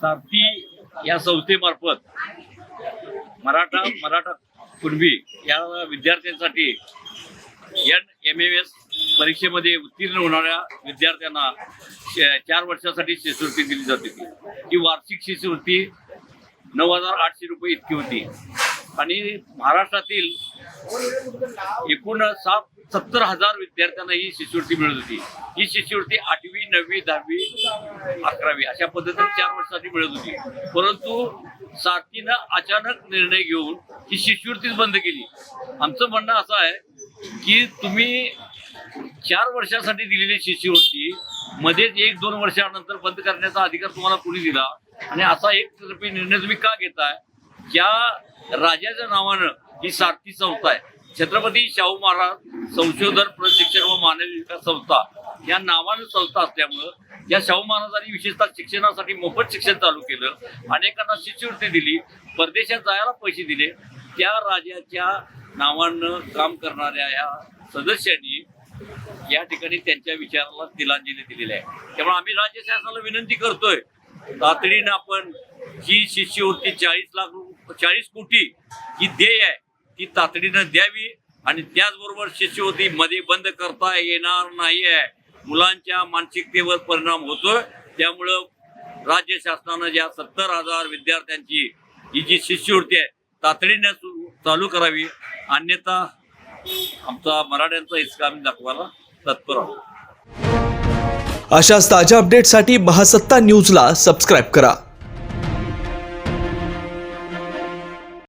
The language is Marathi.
सारथी या संस्थेमार्फत मराठा मराठा कुणबी या विद्यार्थ्यांसाठी एन एम एम एस परीक्षेमध्ये उत्तीर्ण होणाऱ्या विद्यार्थ्यांना चार वर्षासाठी शिष्यवृत्ती दिली जाते ती ही वार्षिक शिष्यवृत्ती नऊ हजार आठशे रुपये इतकी होती. आणि महाराष्ट्रातील एकूण सात सत्तर हजार विद्यार्थ्यांना ही शिष्यवृत्ती मिळत होती. ही शिष्यवृत्ती आठवी नववी दहावी अकरावी अशा पद्धतीने चार वर्षासाठी मिळत होती. परंतु साथीनं अचानक निर्णय घेऊन ही शिष्यवृत्तीच बंद केली. आमचं म्हणणं असं आहे की तुम्ही चार वर्षासाठी दिलेली शिष्यवृत्ती मध्येच एक दोन वर्षानंतर बंद करण्याचा अधिकार तुम्हाला कोणी दिला? आणि असा एक निर्णय तुम्ही का घेताय? ज्या राजाच्या नावानं ही सारथी संस्था आहे छत्रपती शाहू महाराज संशोधन प्रशिक्षण व मानवी विकास संस्था या नावानं संस्था असल्यामुळं या शाहू महाराजांनी विशेषतः शिक्षणासाठी मोफत शिक्षण चालू केलं. अनेकांना शिष्यवृत्ती दिली. परदेशात जायला पैसे दिले. त्या राजाच्या नावानं काम करणाऱ्या या सदस्यांनी या ठिकाणी त्यांच्या विचाराला तिलांजली दिलेली आहे. त्यामुळे आम्ही राज्य शासनाला विनंती करतोय तातडीनं आपण जी शिष्यवृत्ती चाळीस लाख चाळीस कोटी ही देय आहे. ती तातडीनं द्यावी आणि त्याचबरोबर शिष्यवृत्ती मध्ये बंद करता येणार नाही आहे मुलांच्या मानसिकतेवर परिणाम होतोय. त्यामुळं राज्य शासनानं ज्या सत्तर हजार विद्यार्थ्यांची ही जी शिष्यवृत्ती आहे तातडीनं चालू करावी. अन्यथा आमचा मराठ्यांचा हिसका आम्ही दाखवायला तत्पर आहोत. अशाच ताज्या अपडेटसाठी महासत्ता न्यूजला सबस्क्राईब करा.